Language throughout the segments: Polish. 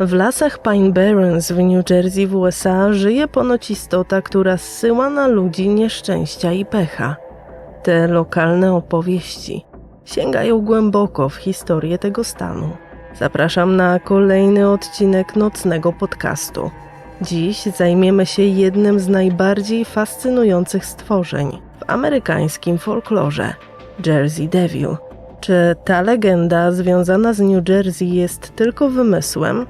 W lasach Pine Barrens w New Jersey w USA żyje ponoć istota, która zsyła na ludzi nieszczęścia i pecha. Te lokalne opowieści sięgają głęboko w historię tego stanu. Zapraszam na kolejny odcinek nocnego podcastu. Dziś zajmiemy się jednym z najbardziej fascynujących stworzeń w amerykańskim folklorze Jersey Devil. Czy ta legenda związana z New Jersey jest tylko wymysłem,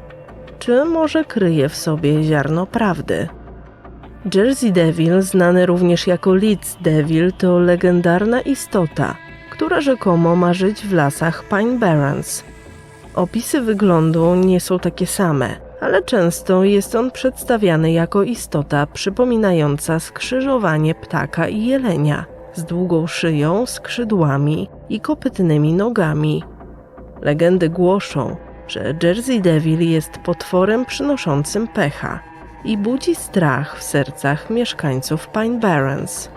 czy może kryje w sobie ziarno prawdy? Jersey Devil, znany również jako Leeds Devil, to legendarna istota, która rzekomo ma żyć w lasach Pine Barrens. Opisy wyglądu nie są takie same, ale często jest on przedstawiany jako istota przypominająca skrzyżowanie ptaka i jelenia, z długą szyją, skrzydłami i kopytnymi nogami. Legendy głoszą, że Jersey Devil jest potworem przynoszącym pecha i budzi strach w sercach mieszkańców Pine Barrens.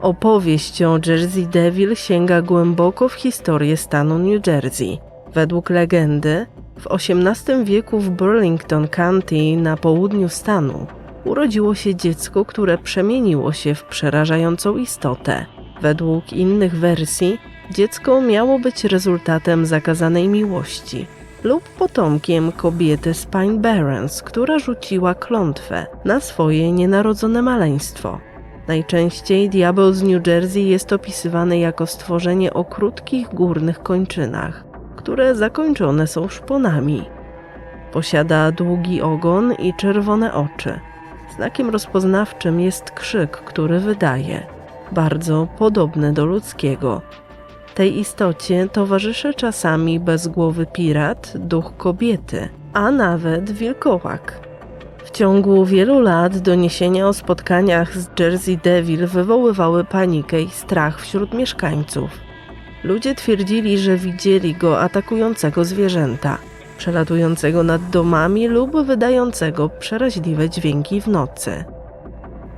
Opowieść o Jersey Devil sięga głęboko w historię stanu New Jersey. Według legendy, w XVIII wieku w Burlington County na południu stanu urodziło się dziecko, które przemieniło się w przerażającą istotę. Według innych wersji, dziecko miało być rezultatem zakazanej miłości lub potomkiem kobiety z Pine Barrens, która rzuciła klątwę na swoje nienarodzone maleństwo. Najczęściej diabeł z New Jersey jest opisywany jako stworzenie o krótkich górnych kończynach, które zakończone są szponami. Posiada długi ogon i czerwone oczy. Znakiem rozpoznawczym jest krzyk, który wydaje, bardzo podobny do ludzkiego. Tej istocie towarzyszy czasami bezgłowy pirat, duch kobiety, a nawet wilkołak. W ciągu wielu lat doniesienia o spotkaniach z Jersey Devil wywoływały panikę i strach wśród mieszkańców. Ludzie twierdzili, że widzieli go atakującego zwierzęta, przelatującego nad domami lub wydającego przeraźliwe dźwięki w nocy.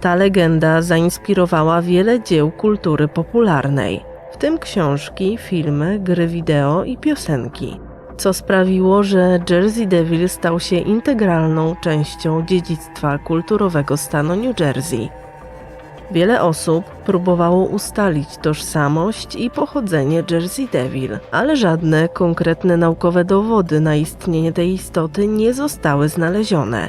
Ta legenda zainspirowała wiele dzieł kultury popularnej, w tym książki, filmy, gry wideo i piosenki, co sprawiło, że Jersey Devil stał się integralną częścią dziedzictwa kulturowego stanu New Jersey. Wiele osób próbowało ustalić tożsamość i pochodzenie Jersey Devil, ale żadne konkretne naukowe dowody na istnienie tej istoty nie zostały znalezione.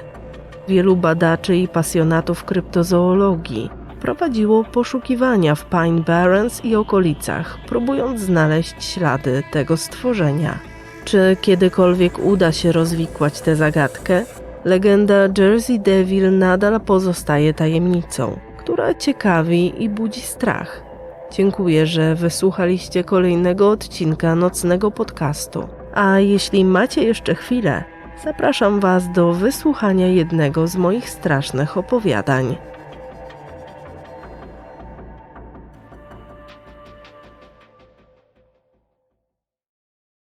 Wielu badaczy i pasjonatów kryptozoologii prowadziło poszukiwania w Pine Barrens i okolicach, próbując znaleźć ślady tego stworzenia. Czy kiedykolwiek uda się rozwikłać tę zagadkę? Legenda Jersey Devil nadal pozostaje tajemnicą, która ciekawi i budzi strach. Dziękuję, że wysłuchaliście kolejnego odcinka nocnego podcastu. A jeśli macie jeszcze chwilę, zapraszam Was do wysłuchania jednego z moich strasznych opowiadań.